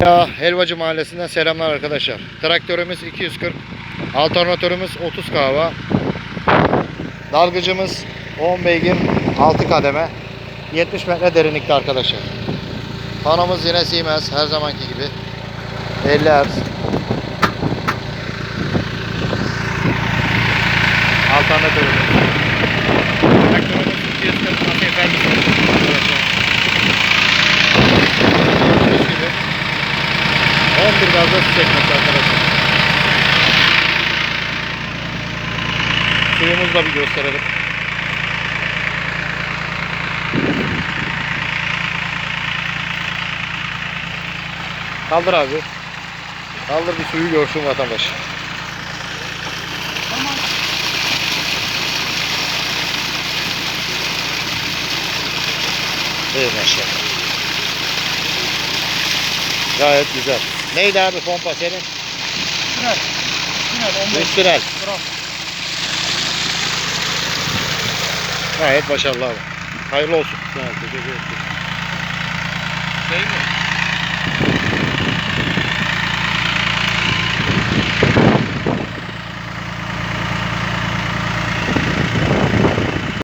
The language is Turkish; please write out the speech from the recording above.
Ya Helvacı Mahallesi'nden selamlar arkadaşlar. Traktörümüz 240, alternatörümüz 30 kahva. Dalgıcımız 10 beygir 6 kademe. 70 metre derinlikte arkadaşlar. Panomuz yine Siemens her zamanki gibi. 50 Hz. Alternatörümüz. Traktörümüz 240 masa efendisi arkadaşlar. Gördüğünüz gibi 11 gazda su çekmekte arkadaşlar. Suyumuzu da bir gösterelim. Kaldır abi. Kaldır bir suyu görsün vatandaş. Evet maşallah. Gayet güzel. Neydi abi pompa senin? Ondan Üstünel. Bırak. Gayet başarılı abi. Hayırlı olsun. Şey mi?